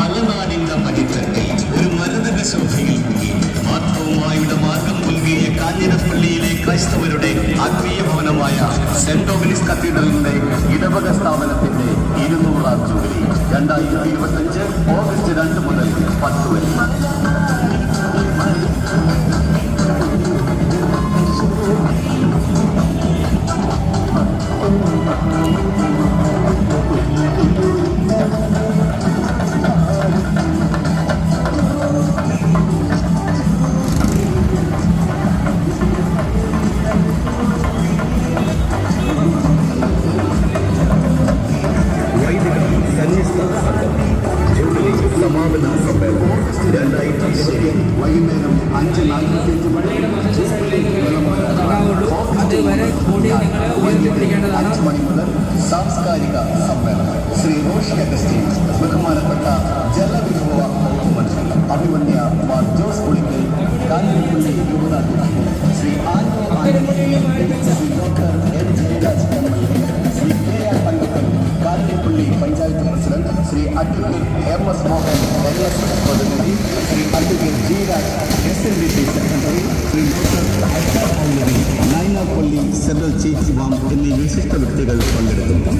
മലനാടിന്റെ പടിത്തട്ടിൽ ഒരു മരതക ശോഭയിൽ മുങ്ങി. മാർത്തോമായുടെ മാർഗം പുൽകിയ കാഞ്ഞിരപ്പള്ളിയിലെ ക്രൈസ്തവരുടെ ആത്മീയ ഭവനമായ സെന്റ് ഡൊമിനിസ് കത്തീഡ്രലിന്റെ ഇടവക സ്ഥാപനത്തിന്റെ ഇരുന്നൂറാം ജൂബിലി. രണ്ടായിരത്തി ഇരുപത്തഞ്ച് ഓഗസ്റ്റ് രണ്ട് മുതൽ പത്ത് വരെ. സമാപന സമ്മേളനം രണ്ടായിരത്തി ഇരുപത്തി വൈകുന്നേരം അഞ്ച് നാൽപ്പത്തിയഞ്ച് അഞ്ച് മണി മുതൽ സാംസ്കാരിക സമ്മേളനം ശ്രീ റോഷി അഗസ്റ്റിൻ ബഹുമാനപ്പെട്ട ജലവിഭവ അഭിമന്യ Mar Jose Pulikkal Kanjirappally യുവനാധ്യക്ഷൻ Shri Anto president Shri advocate M S Mohan N S S പ്രതിനിധി Shri advocate G Raj S N D C secretary Shri doctor അഷ്റ പൗലവി നൈനാപ്പള്ളി central chief ഇമാം എന്നീ വിശിഷ്ട വ്യക്തികൾ പങ്കെടുക്കുന്നു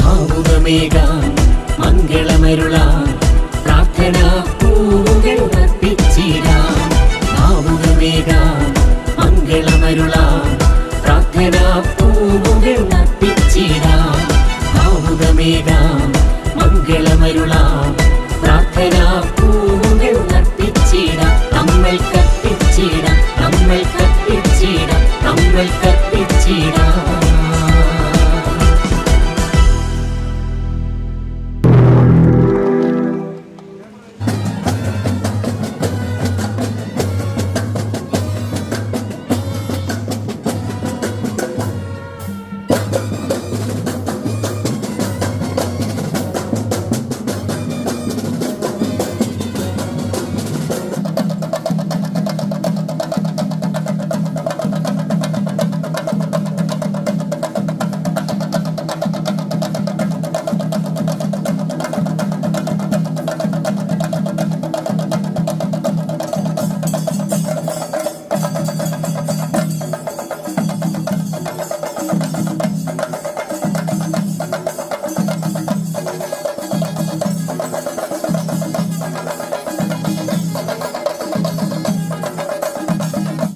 ഭാവുകമേക മംഗളമരുള പ്രാർത്ഥന പൂവുകൾ മകൾ ഒപ്പിച്ചിടാം ഭാവുകമേകാം മംഗളമരുളാം. പ്രാർത്ഥനാ പൂവുകൾ നർപ്പിച്ചിടാം നമ്മൾ കത്തിച്ചിടാം നമ്മൾ